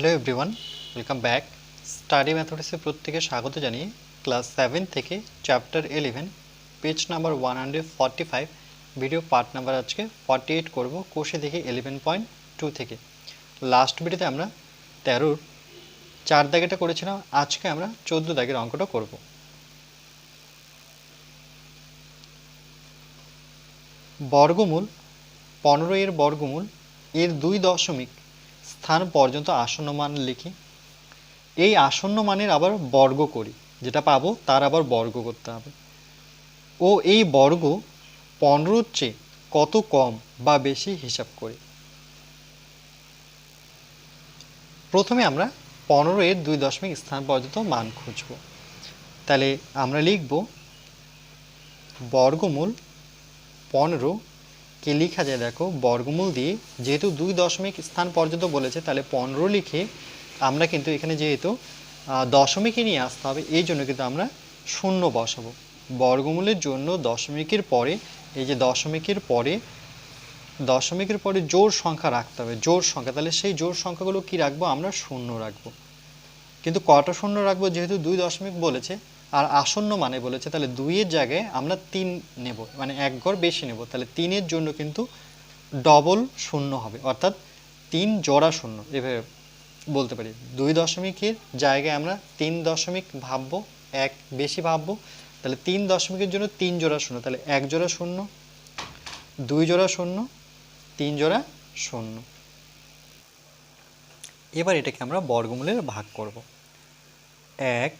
Hello everyone welcome back study ম্যাথমেটিক্সে প্রত্যেকে স্বাগত জানিয়ে ক্লাস সেভেন থেকে chapter eleven page number one hundred forty five video part number আজকে forty eight করব কোষে দেখে ইলেভেন পয়েন্ট টু থেকে। লাস্ট ভিডিওতে আমরা তেরোর চার দাগেটা করেছিলাম, আজকে আমরা চোদ্দ দাগের অঙ্কটা করব। বর্গমূল, পনেরো এর বর্গমূল, এর দুই দশমিক স্থান পর্যন্ত আসন্ন মান লিখি। এই আসন্ন মানের আবার বর্গ করি। যেটা পাবো, তার আবার বর্গ করতে হবে। ও এই বর্গ পনেরোর চেয়ে কত কম বা বেশি হিসাব করি। প্রথমে আমরা পনেরো এর দুই দশমিক স্থান পর্যন্ত মান খুঁজব। তাহলে আমরা লিখব বর্গমূল পনেরো কে লেখা যায় দেখো, বর্গমূল দিয়ে যেহেতু দুই দশমিক স্থান পর্যন্ত বলেছে, তাহলে পনেরো লিখে আমরা কিন্তু এখানে যেহেতু দশমিকে নিয়ে আসতে হবে, এই জন্য কিন্তু আমরা শূন্য বসাবো। বর্গমূলের জন্য দশমিকের পরে, এই যে দশমিকের পরে দশমিকের পরে জোর সংখ্যা রাখতে হবে জোর সংখ্যা, তাহলে সেই জোর সংখ্যাগুলো কি রাখব? আমরা শূন্য রাখব। কিন্তু কটা শূন্য রাখব? যেহেতু দুই দশমিক বলেছে আর আসন্ন মানে বলেছে, তাহলে দুইয়ের জায়গায় আমরা তিন নেব মানে এক ঘর বেশি নেব, তাহলে তিনের জন্য কিন্তু ডবল শূন্য হবে, অর্থাৎ তিন জোড়া শূন্য, এভাবে বলতে পারি। দুই দশমিকের জায়গায় আমরা তিন দশমিক ভাববো, এক বেশি ভাববো, তাহলে তিন দশমিকের জন্য তিন জোড়া শূন্য, তাহলে এক জোড়া শূন্য, দুই জোড়া শূন্য, তিন জোড়া শূন্য। এবার এটাকে আমরা বর্গমূলে ভাগ করব। এক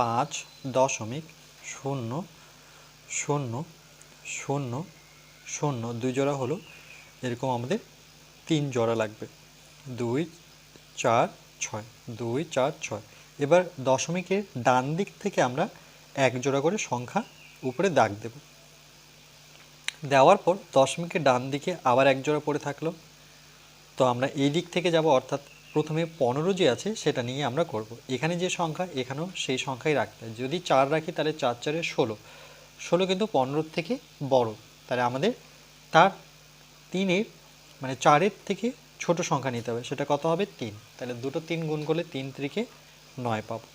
পাঁচ দশমিক শূন্য শূন্য শূন্য শূন্য। দুই জোড়া হলো, এরকম আমাদের তিন জোড়া লাগবে। দুই, চার, ছয়। দুই, চার, ছয়। এবার দশমিকের ডান দিক থেকে আমরা এক জোড়া করে সংখ্যা উপরে দাগ দেব। দেওয়ার পর দশমিকের ডান দিকে আবার এক জোড়া পড়ে থাকল। তো আমরা এই দিক থেকে যাব, অর্থাৎ প্রথমে পনেরো যে আছে, সেটা নিয়ে আমরা করব। এখানে যে সংখ্যা, এখানেও সেই সংখ্যাই রাখতে হয়। যদি চার রাখি, তাহলে চার চারে ষোলো। ষোলো কিন্তু পনেরোর থেকে বড়। তাহলে আমাদের তার তিনের মানে চারের থেকে ছোট সংখ্যা নিতে হবে। সেটা কত হবে? তিন। তাহলে দুটো তিন গুণ করলে তিন ত্রিকে নয় পাবো।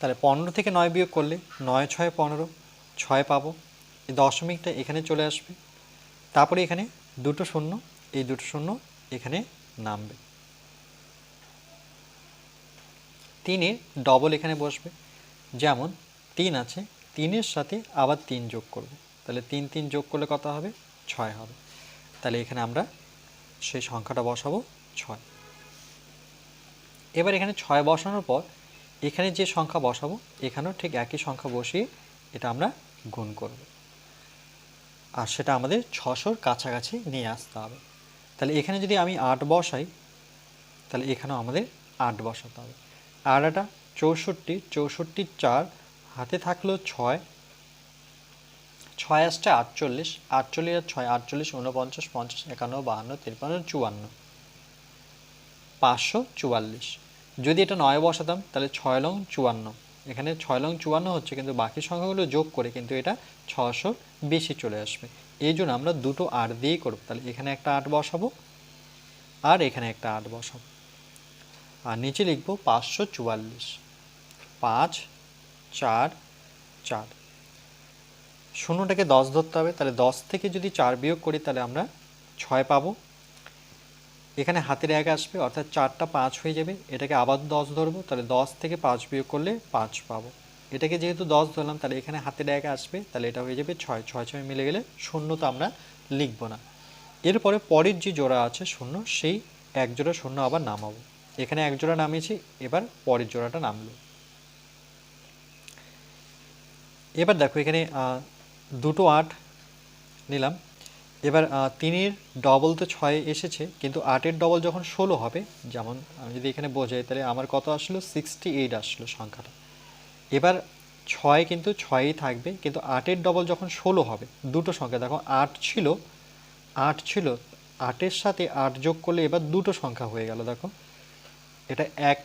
তাহলে পনেরো থেকে নয় বিয়োগ করলে নয়, ছয়, পনেরো, ছয় পাবো। দশমিকটা এখানে চলে আসবে। তারপরে এখানে দুটো শূন্য এই দুটো শূন্য এখানে নামবে। তিনের ডবল এখানে বসবে। যেমন তিন আছে, তিনের সাথে আবার তিন যোগ করব। তাহলে তিন তিন যোগ করলে কত হবে? ছয় হবে। তাহলে এখানে আমরা সেই সংখ্যাটা বসাবো, ছয়। এবার এখানে ছয় বসানোর পর এখানে যে সংখ্যা বসাবো, এখানেও ঠিক একই সংখ্যা বসিয়ে এটা আমরা গুণ করব। আর সেটা আমাদের ছশোর কাছাকাছি নিয়ে আসতে হবে। তাহলে এখানে যদি আমি আট বসাই, তাহলে এখানেও আমাদের আট বসাতে হবে। আর এটা চৌষট্টি চৌষট্টির চার, হাতে থাকল ছয়। ছয় আসছে আটচল্লিশ আটচল্লিশ আর ছয়, আটচল্লিশ, ঊনপঞ্চাশ, পঞ্চাশ, একান্ন, বাহান্ন, তিপ্পান্ন, চুয়ান্ন। পাঁচশো চুয়াল্লিশ। যদি এটা নয় বসাতাম, তাহলে ছয় লং চুয়ান্ন। এখানে ছয় লং চুয়ান্ন হচ্ছে, কিন্তু বাকি সংখ্যাগুলো যোগ করে কিন্তু এটা ছশোর বেশি চলে আসবে। এই জন্য আমরা দুটো আট দিয়েই করব। তাহলে এখানে একটা আট বসাবো আর এখানে একটা আট বসাবো। আর নিচে লিখব পাঁচশো চুয়াল্লিশ। পাঁচ, চার চার। শূন্যটাকে দশ ধরতে হবে। তাহলে দশ থেকে যদি চার বিয়োগ করি তাহলে আমরা ছয় পাবো। এখানে হাতের এক আসবে, অর্থাৎ চারটা পাঁচ হয়ে যাবে। এটাকে আবার দশ ধরবো। তাহলে দশ থেকে পাঁচ বিয়োগ করলে পাঁচ পাবো। এটাকে যেহেতু দশ ধরলাম, তাহলে এখানে হাতের এক আসবে, তাহলে এটা হয়ে যাবে ছয়। ছয় ছয় মিলে গেলে শূন্য তো আমরা লিখব না। এরপরে পরের যে জোড়া আছে শূন্য, সেই এক জোড়া শূন্য আবার নামাবো। এখানে এক জোড়া নামিয়েছি, এবার পরের জোড়াটা নামলো। এবার দেখো এখানে দুটো আট নিলাম। এবার তিনের ডবল তো ছয় এসেছে, কিন্তু আটের ডবল যখন ষোলো হবে, যেমন আমি যদি এখানে বোঝাই, তাহলে আমার কত আসলো? সিক্সটি এইট আসলো সংখ্যাটা। এবার ছয় কিন্তু ছয়ই থাকবে, কিন্তু আটের ডবল যখন ষোলো হবে, দুটো সংখ্যা, দেখো আট ছিল আট ছিল, আটের সাথে আট যোগ করলে এবার দুটো সংখ্যা হয়ে গেল, দেখো। এটা এক,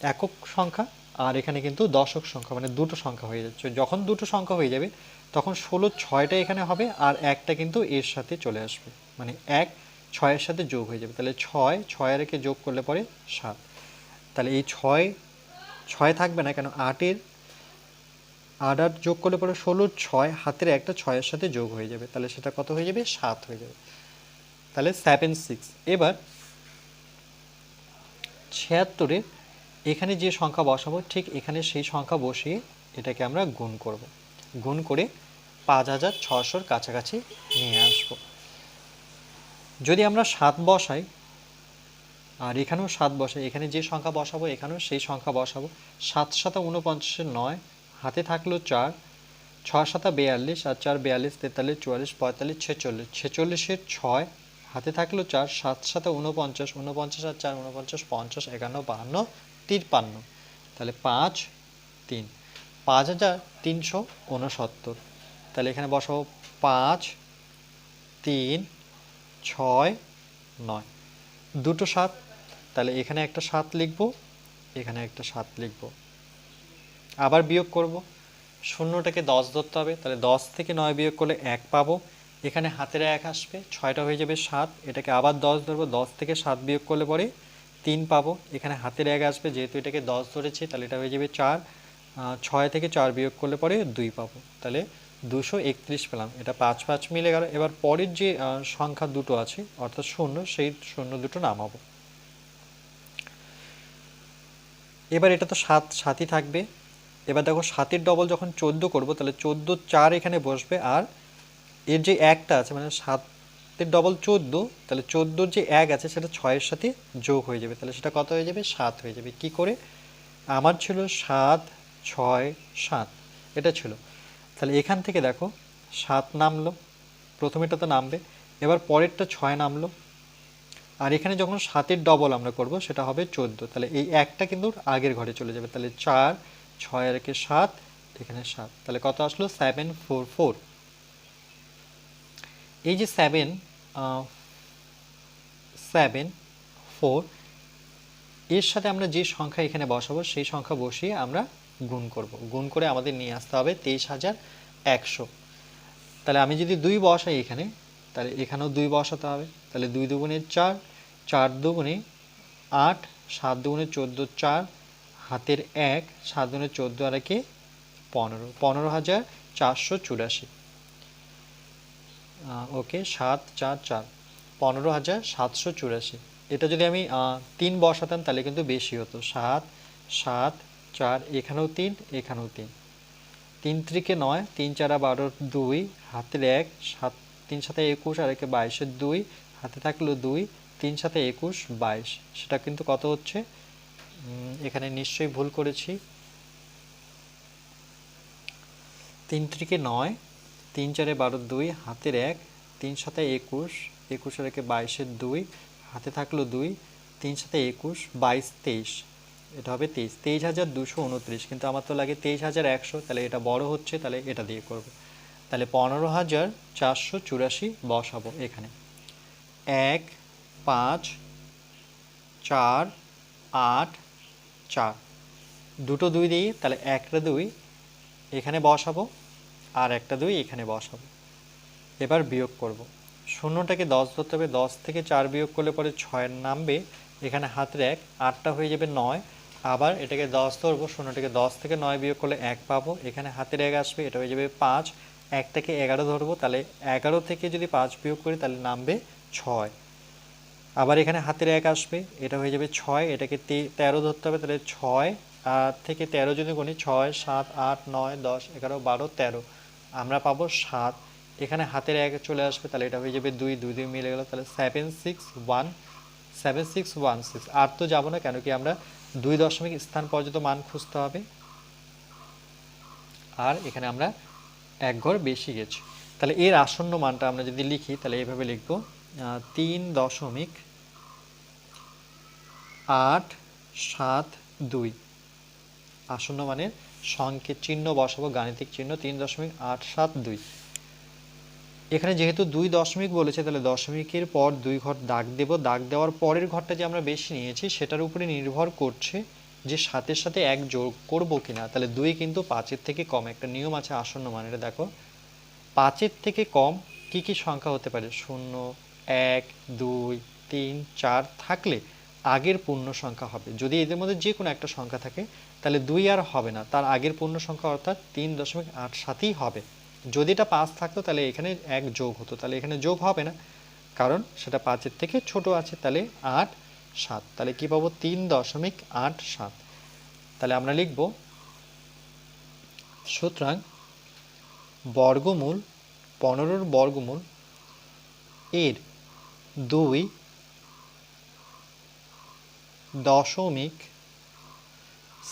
একক সংখ্যা, আর এখানে কিন্তু দশক সংখ্যা মানে দুটো সংখ্যা হয়ে যাচ্ছে। যখন দুটো সংখ্যা হয়ে যাবে, তখন ষোলো ছয়টা এখানে হবে, আর একটা কিন্তু এর সাথে চলে আসবে। মানে এক ছয়ের সাথে যোগ হয়ে যাবে, তাহলে ছয় ছয় রেখে যোগ করলে পরে সাত। তাহলে এই ছয় ছয় থাকবে না, কেন আটের আট আট যোগ করলে পরে ষোলোর ছয়, হাতের একটা ছয়ের সাথে যোগ হয়ে যাবে। তাহলে সেটা কত হয়ে যাবে? সাত হয়ে যাবে। তাহলে সেভেন সিক্স এবার ছিয়াত্তরে এখানে যে সংখ্যা বসাবো, ঠিক এখানে সেই সংখ্যা বসিয়ে এটাকে আমরা গুণ করব। গুণ করে পাঁচ হাজার ছশোর কাছাকাছি নিয়ে আসব। যদি আমরা সাত বসাই, আর এখানেও সাত বসাই, এখানে যে সংখ্যা বসাবো, এখানেও সেই সংখ্যা বসাবো, সাত সাতা উনপঞ্চাশের নয় হাতে থাকল চার ছয় সাতা বেয়াল্লিশ আর চার বেয়াল্লিশ, তেতাল্লিশ, চুয়াল্লিশ, পঁয়তাল্লিশ, ছেচল্লিশ। ছেচল্লিশের ছয়, হাতে থাকল চার, সাত সাতা উনপঞ্চাশ উনপঞ্চাশ আর চার উনপঞ্চাশ পঞ্চাশ, একান্ন, বাহান্ন, তিরপান্ন। তাহলে পাঁচ, তিন। পাঁচ হাজার তিনশো উনসত্তর তাহলে এখানে বসাবো পাঁচ, তিন, ছয়, নয়। দুটো সাত। তাহলে এখানে একটা সাত লিখব, এখানে একটা সাত লিখব। আবার বিয়োগ করব। শূন্যটাকে দশ ধরতে হবে, তাহলে দশ থেকে নয় বিয়োগ করলে এক পাবো। এখানে হাতের এক আসবে, ছয়টা হয়ে যাবে সাত, এটাকে আবার দশ ধরবো, দশ থেকে সাত বিয়োগ করলে পরে তিন পাবো। এখানে হাতের এক আসবে, যেহেতু এটাকে দশ ধরেছি, তাহলে এটা হয়ে যাবে চার ছয় থেকে চার বিয়োগ করলে পরে দুই পাবো। তাহলে দুশো একত্রিশ পেলাম, এটা পাঁচ পাঁচ মিলে গেল। এবার পরের যে সংখ্যা দুটো আছে, অর্থাৎ শূন্য, সেই শূন্য দুটো নামাবো। এবার এটা তো সাত, সাতই থাকবে। এবার দেখো সাতের ডবল যখন চোদ্দ করব, তাহলে চোদ্দ চার এখানে বসবে, আর এর যে একটা আছে মানে সাতের ডবল চোদ্দ, তাহলে চোদ্দোর যে এক আছে, সেটা ছয়ের সাথে যোগ হয়ে যাবে। তাহলে সেটা কত হয়ে যাবে? সাত হয়ে যাবে। কি করে? আমার ছিল সাত, ছয়, সাত। এটা ছিল। তাহলে এখান থেকে দেখো, সাত নামলো। প্রথমেটা তো নামবে। এবার পরেরটা ছয় নামলো। আর এখানে যখন সাতের ডবল আমরা করব, সেটা হবে চোদ্দ। তাহলে এই একটা কিন্তু আগের ঘরে চলে যাবে। তাহলে চার ছয় আর সাত, এখানে সাত। তাহলে কত আসলো? সেভেন ফোর ফোর এই যে সেভেন সেভেন ফোর এর সাথে আমরা যে সংখ্যা এখানে বসাবো, সেই সংখ্যা বসিয়ে আমরা গুণ করব। গুণ করে আমাদের নিয়ে আসতে হবে তেইশ হাজার একশো। তাহলে আমি যদি দুই বসাই এখানে, তাহলে এখানেও দুই বসাতে হবে। তাহলে দুই দুগুণে চার চার দুগুণে আট, সাত দুগুণে চোদ্দ, চার হাতের এক সাত দুগুণে চোদ্দ আর একে পনেরো। পনেরো হাজার চারশো চুরাশি। ওকে, সাত, চার চার। পনেরো হাজার সাতশো চুরাশি। এটা যদি আমি তিন বসাতাম তাহলে কিন্তু বেশি হতো। সাত সাত, চার, এখানেও তিন এখানেও তিন। তিন ত্রিকে নয়, তিন চারা বারো, দুই। হাতের এক, সাত, তিন সাথে একুশ আর একে বাইশের দুই। হাতে থাকল দুই, তিন সাথে একুশ, বাইশ। সেটা কিন্তু কত হচ্ছে? এখানে নিশ্চয়ই ভুল করেছি। তিন ত্রিকে নয়, তিন চারে বারো দুই, হাতের এক, তিন সাথে একুশ একুশের একে বাইশের দুই, হাতে থাকল দুই, তিন সাথে একুশ, বাইশ তেইশ। এটা হবে তেইশ। তেইশ হাজার দুশো উনত্রিশ, কিন্তু আমার তো লাগে তেইশ হাজার একশো, তাহলে এটা বড় হচ্ছে, তাহলে এটা দিয়ে করব। তাহলে পনেরো হাজার চারশো চুরাশি বসাবো এখানে। এক, পাঁচ, চার, আট চার। দুটো দুই দিয়ে তাহলে একটা দুই, এখানে বসাবো, আর একটা দুই এখানে বসাবো। এবার বিয়োগ করব। শূন্যটাকে দশ ধরতে হবে, দশ থেকে চার বিয়োগ করলে পরে ছয়ের নামবে, এখানে হাতের এক, আটটা হয়ে যাবে নয়। আবার এটাকে দশ ধরবো, শূন্যটাকে দশ থেকে নয় বিয়োগ করলে এক পাবো, এখানে হাতের এক আসবে, এটা হয়ে যাবে পাঁচ। একটাকে এগারো ধরবো, তাহলে এগারো থেকে যদি পাঁচ বিয়োগ করি, তাহলে নামবে ছয়। আবার এখানে হাতের এক আসবে, এটা হয়ে যাবে ছয়, এটাকে তেরো ধরতে হবে, তাহলে ছয় থেকে তেরো যদি গুনি ছয়, সাত, আট, নয়, দশ, এগারো, বারো, তেরো, আমরা পাবো সাত। এখানে হাতের এক চলে আসবে, তাহলে এটা হয়ে যাবে দুই দুই দুই মিলে গেল, তাহলে seven six one seven six one six আর তো যাব না কেন কি আমরা দুই দশমিক স্থান পর্যন্ত মান খুঁজতে হবে। আর এখানে আমরা এক ঘর বেশি গেছি। তাহলে এর আসন্ন মানটা আমরা যদি লিখি, তাহলে এইভাবে লিখব তিন দশমিক আট, সাত, দুই। আসন্ন মানের সংকেত চিহ্ন বসাবো, গাণিতিক চিহ্ন তিন দশমিক আট সাত দুই। এখানে যেহেতু দুই দশমিক বলেছে, তাহলে দশমিকের পর দুই ঘর দাগ দেব। দাগ দেওয়ার পরের ঘরটা যে আমরা বেশি নিয়েছি, সেটার উপরে নির্ভর করছে যে সাথে সাথে এক যোগ করব কিনা। তাহলে দুই কিন্তু পাঁচের থেকে কম, একটা নিয়ম আছে আসন্ন মানের, দেখো। পাঁচের থেকে কম কি কি সংখ্যা হতে পারে? শূন্য, এক, দুই, তিন, চার থাকলে আগের পূর্ণ সংখ্যা হবে। যদি এদের মধ্যে যে কোনো একটা সংখ্যা থাকে, তাহলে দুই আর হবে না। তার আগের পূর্ণ সংখ্যা অর্থাৎ তিন দশমিক আট সাতই হবে। যদি এটা পাঁচ থাকতো, তাহলে এখানে এক যোগ হতো। তাহলে এখানে যোগ হবে না। কারণ সেটা পাঁচের থেকে ছোট আছে। তাহলে আট সাত। তাহলে কি পাবো? তিন দশমিক আট সাত। তাহলে আমরা লিখব, সুতরাং বর্গমূল, পনেরোর বর্গমূল এর দুই দশমিক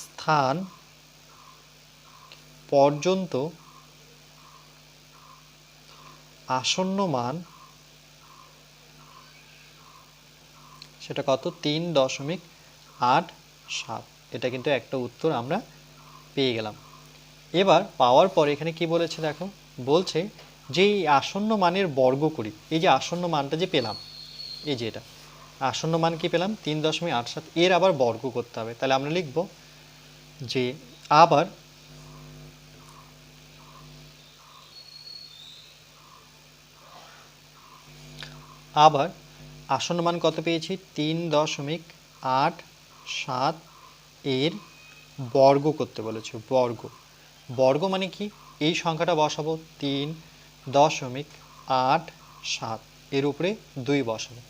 স্থান পর্যন্ত আসন্ন মান সেটা কত? তিন দশমিক আট সাত। এটা কিন্তু একটা উত্তর আমরা পেয়ে গেলাম। এবার পাওয়ার পরে এখানে কি বলেছে দেখো? বলছে যে এই আসন্ন মানের বর্গ করি এই যে আসন্ন মানটা যে পেলাম, এই যে এটা আসন্ন মান কি পেলাম? তিন দশমিক আট সাত। এর আবার বর্গ করতে হবে। তাহলে আমরা লিখব যে আবার আবার আসন্ন মান কত পেয়েছি? তিন দশমিক আট সাত এর বর্গ করতে বলেছে। বর্গ। বর্গ মানে কি? এই সংখ্যাটা বসাবো। তিন দশমিক আট সাত। এর উপরে দুই বসাবো।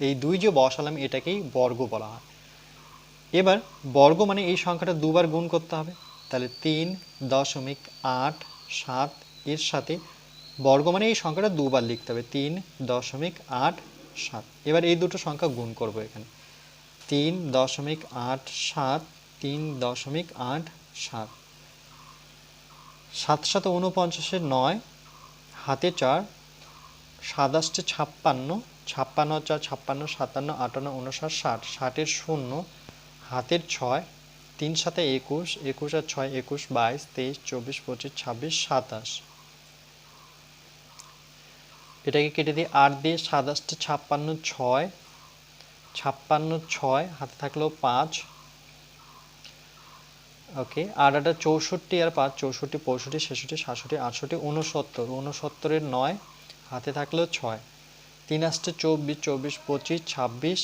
এই দুই যে বসালাম এটাকেই বর্গ বলা হয়। এবার বর্গ মানে এই সংখ্যাটা দুবার গুণ করতে হবে। তাহলে তিন দশমিক আট সাত এর সাথে বর্গ মানে এই সংখ্যাটা দুবার লিখতে হবে। তিন দশমিক আট সাত। এবার এই দুটো সংখ্যা গুণ করব এখানে। তিন দশমিক আট সাত, তিন দশমিক আট সাত। সাত সাত উনপঞ্চাশের নয়, হাতে চার সাতাশটে ছাপ্পান্ন ছাপ্পান্ন চার, ছাপ্পান্ন, সাতান্ন, আটান্ন, উনষাট, ষাট, ষাটের শূন্য, হাতের ছয়, তিন সাথে একুশ একুশ আর ছয়, একুশ, বাইশ, তেইশ, চব্বিশ, পঁচিশ, ছাব্বিশ, সাতাশ। এটাকে কেটে দিই আট দিয়ে সাতাশটা ছাপ্পান্ন, ছয় ছাপ্পান্ন, ছয়, হাতে থাকল পাঁচ। ওকে, আর একটা চৌষট্টি আর পাঁচ, চৌষট্টি, পঁয়ষট্টি, ছেষট্টি, সাতষট্টি, আটষট্টি, উনসত্তর, উনসত্তরের নয়, হাতে থাকল ছয়। তিন আসতে চব্বিশ চব্বিশ, পঁচিশ, ছাব্বিশ,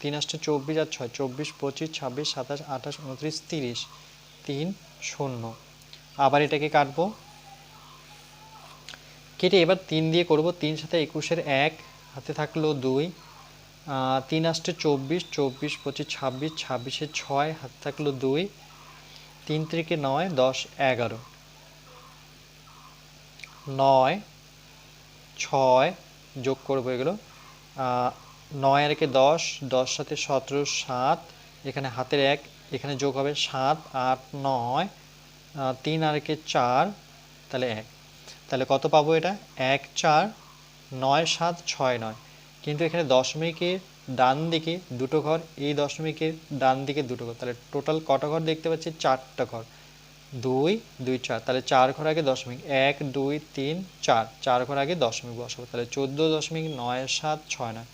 তিন আসতে চব্বিশ আর ছয়, চব্বিশ, পঁচিশ, ছাব্বিশ, সাতাশ, আঠাশ, উনত্রিশ, তিরিশ, তিন, শূন্য। আবার এটাকে কাটব। কেটে এবার তিন দিয়ে করব, তিন সাথে একুশের এক, হাতে থাকল দুই তিন আসতে চব্বিশ চব্বিশ, পঁচিশ, ছাব্বিশ, ছাব্বিশে ছয়, হাতে থাকল দুই, তিন থেকে নয়, দশ, এগারো, নয়, ছয় যোগ করব এগুলো। নয় একে দশ দশ সাথে সতেরো, সাত, এখানে হাতের এক, এখানে যোগ হবে সাত, আট, নয় তিন আর একে চার, তাহলে এক। তাহলে কত পাবো এটা? এক, চার, নয়, সাত, ছয়, নয়। কিন্তু এখানে দশমিকের ডান দিকে দুটো ঘর, এই দশমিকের ডান দিকে দুটো ঘর। তাহলে টোটাল কটা ঘর দেখতে পাচ্ছি? চারটা ঘর। দুই দুই, চার। তাহলে চার ঘর আগে দশমিক। এক, দুই, তিন, চার। চার ঘর আগে দশমিক বসাবো। তাহলে চোদ্দ দশমিক নয়, সাত, ছয়, নয়।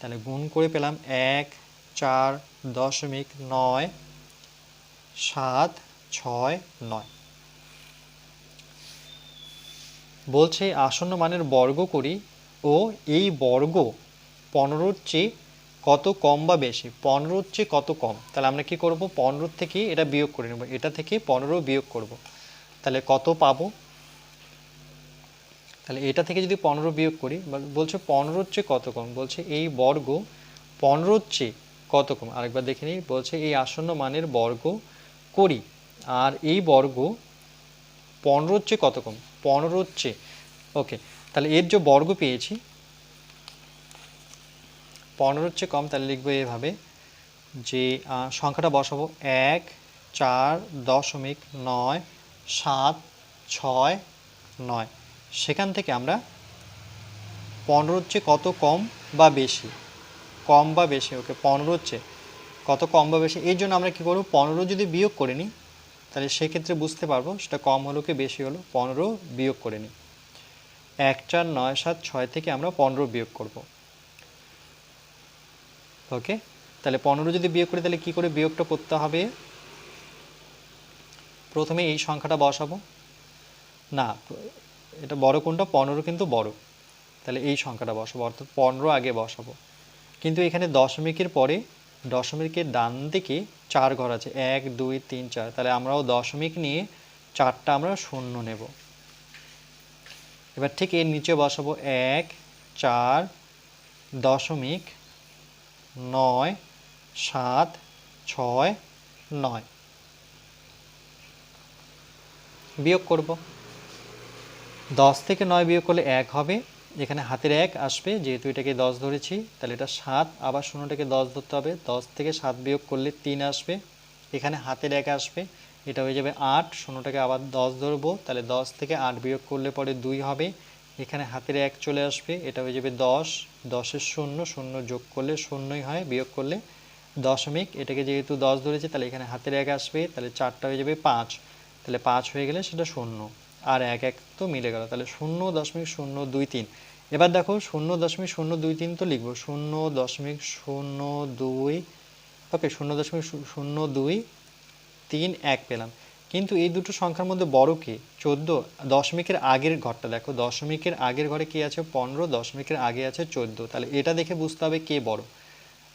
তাহলে গুণ করে পেলাম এক, চার, দশমিক নয়, সাত, ছয়, নয়। বলছে আসন্ন মানের বর্গ করি ও এই বর্গ পনেরোর চেয়ে কত কম বা বেশি? পনেরোর চেয়ে কত কম? তাহলে আমরা কি করব? পনেরোর থেকে এটা বিয়োগ করে নেব। এটা থেকে পনেরো বিয়োগ করব। তাহলে কত পাবো? তাহলে এটা থেকে যদি পনেরো বিয়োগ করি বলছে পনেরোর চেয়ে কত কম? বলছে এই বর্গ পনেরোর চেয়ে কত কম? আরেকবার দেখে নিই। বলছে এই আসন্ন মানের বর্গ করি, আর এই বর্গ পনেরোর চেয়ে কত কম? পনেরোর চেয়ে। ওকে, তাহলে এর যে বর্গ পেয়েছি পনেরোর চেয়ে কম, তাহলে লিখব এভাবে, যে সংখ্যাটা বসাবো, এক, চার, দশমিক নয়, সাত, ছয়, নয়। সেখান থেকে আমরা পনেরোর চেয়ে কত কম বা বেশি, কম বা বেশি, ওকে, পনেরোর চেয়ে কত কম বা বেশি এই জন্য আমরা কী করব, পনেরো যদি বিয়োগ করে নিই, তাহলে সেক্ষেত্রে বুঝতে পারব সেটা কম হলো কি বেশি হলো, পনেরো বিয়োগ করে নিই। এক, চার, নয়, সাত, ছয় থেকে আমরা পনেরো বিয়োগ করব। ওকে? তাহলে পনেরো যদি বিয়োগ করি, তাহলে কি করে বিয়োগটা করতে হবে? প্রথমে এই সংখ্যাটা বসাবো। না, এটা বড় কোনটা? পনেরো কিন্তু বড়। তাহলে এই সংখ্যাটা বসাবো, অর্থাৎ পনেরো আগে বসাবো। কিন্তু এখানে দশমিকের পরে, দশমিকের ডান দিকে চার ঘর আছে। এক, দুই, তিন, চার। তাহলে আমরাও দশমিক নিয়ে চারটা আমরা শূন্য নেব। এবার ঠিক এর নিচে বসাবো। এক, চার, দশমিক নয়, সাত, ছয়, নয়। বিয়োগ করব। দশ থেকে নয় বিয়োগ করলে এক হবে এখানে হাতের এক আসবে, যেহেতু এটাকে দশ ধরেছি, তাহলে এটা সাত, আবার শূন্যটাকে দশ ধরতে হবে, দশ থেকে সাত বিয়োগ করলে তিন আসবে, এখানে হাতের এক আসবে, এটা হয়ে যাবে আট, শূন্যটাকে আবার দশ ধরবো, তাহলে দশ থেকে আট বিয়োগ করলে পরে দুই হবে এখানে হাতের এক চলে আসবে, এটা হয়ে যাবে দশ। দশের শূন্য শূন্য যোগ করলে শূন্যই হয়, বিয়োগ করলে দশমিক। এটাকে যেহেতু দশ ধরেছে, তাহলে এখানে হাতের এক আসবে, তাহলে চারটা হয়ে যাবে পাঁচ। তাহলে পাঁচ হয়ে গেলে সেটা শূন্য। আর এক এক তো মিলে গেল। তাহলে শূন্য দশমিক শূন্য দুই তিন। এবার দেখো, শূন্য দশমিক শূন্য দুই তিন তো লিখব। শূন্য দশমিক শূন্য দুই, ওকে, শূন্য দশমিক শূন্য দুই তিন এক পেলাম। কিন্তু এই দুটো সংখ্যার মধ্যে বড় কে? চোদ্দ দশমিকের আগের ঘরটা দেখো। দশমিকের আগের ঘরে কি আছে? পনেরো। দশমিকের আগে আছে চোদ্দ। তাহলে এটা দেখে বুঝতে হবে কে বড়।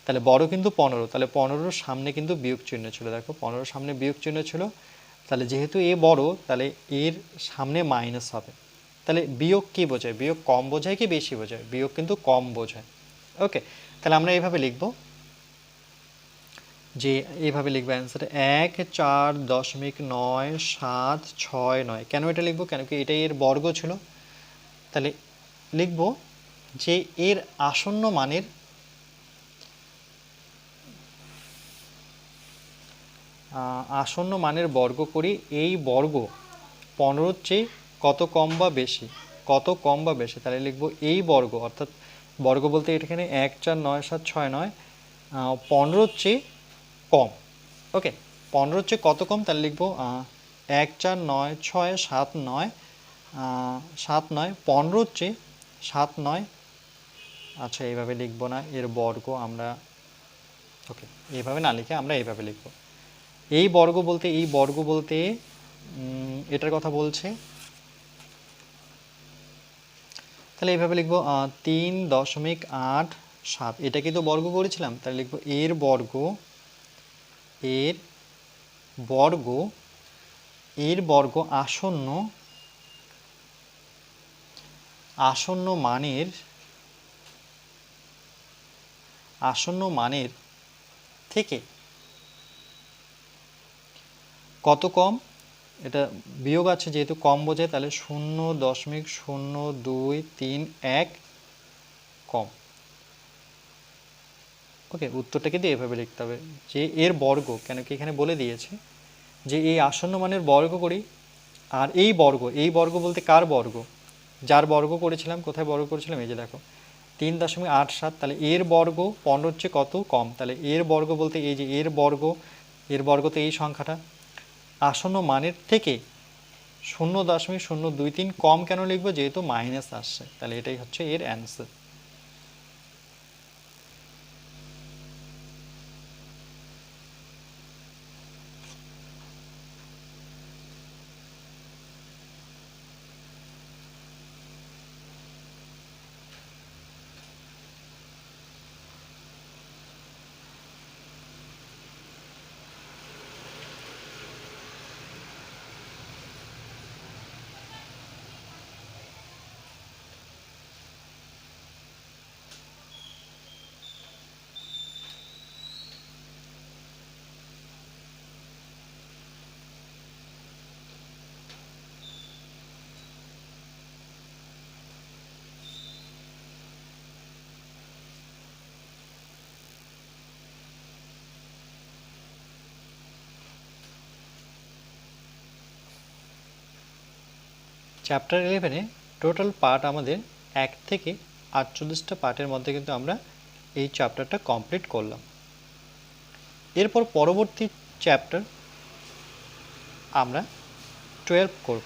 তাহলে বড় কিন্তু পনেরো। তাহলে পনেরোর সামনে কিন্তু বিয়োগ চিহ্ন ছিল, দেখো। পনেরোর সামনে বিয়োগ চিহ্ন ছিল। তাহলে যেহেতু এ বড়, তাহলে এর সামনে মাইনাস হবে। তাহলে বিয়োগ কি বোঝায়? বিয়োগ কম বোঝায় কি বেশি বোঝায়? বিয়োগ কিন্তু কম বোঝায়। ওকে, তাহলে আমরা এইভাবে লিখব। যে এইভাবে লিখব অ্যান্সার এক, চার, দশমিক নয়, সাত, ছয়, নয়। কেন এটা লিখব? কেন কি এটাই এর বর্গ ছিল? তাহলে লিখব যে এর আসন্ন মানের আসন্ন মানের বর্গ করি এই বর্গ পনেরোর চেয়ে কত কম বা বেশি? কত কম বা বেশি? তাহলে লিখব এই বর্গ, অর্থাৎ বর্গ বলতে এখানে এক, চার, নয়, সাত, ছয়, নয় পনেরোর চেয়ে কম। ওকে। পনেরোর চেয়ে কত কম? তাহলে লিখব এক চার নয় ছয় সাত নয় সাত নয় পনেরোর চেয়ে সাত নয়। আচ্ছা এইভাবে লিখব না এর বর্গ আমরা ওকে এইভাবে না লিখে আমরা এইভাবে লিখব। এই বর্গ বলতে এই বর্গ বলতে এটার কথা বলছে। তাহলে এইভাবে লিখব তিন দশমিক আট সাত। এটাকে তো বর্গ করেছিলাম তাহলে লিখব এর বর্গ এর বর্গ এর বর্গ আসন্ন আসন্ন মানের আসন্ন মানের থেকে কত কম? এটা বিয়োগ আছে যেহেতু কম বোঝায়, তাহলে শূন্য দশমিক শূন্য দুই তিন এক কম। ওকে, উত্তরটাকে দিয়ে এভাবে লিখতে হবে যে এর বর্গ, কেন কি এখানে বলে দিয়েছে যে এই আসন্ন মানের বর্গ করি, আর এই বর্গ এই বর্গ বলতে কার বর্গ? যার বর্গ করেছিলাম, কোথায় বর্গ করেছিলাম? এই যে দেখো, তিন দশমিক আট সাত, তাহলে এর বর্গ পনেরোর চেয়ে কত কম? তাহলে এর বর্গ বলতে এই যে এর বর্গ এর বর্গ তো এই সংখ্যাটা। আসন্ন মানের থেকে শূন্য দশমিক শূন্য দুই তিন কম কেন লিখব? যেহেতু মাইনাস আসছে, তাহলে এটাই হচ্ছে এর অ্যান্সার চ্যাপ্টার ইলেভেনে টোটাল পার্ট আমাদের এক থেকে আটচল্লিশটা পার্টের মধ্যে কিন্তু আমরা এই চ্যাপ্টারটা কমপ্লিট করলাম। এরপর পরবর্তী চ্যাপ্টার আমরা টুয়েলভ করব।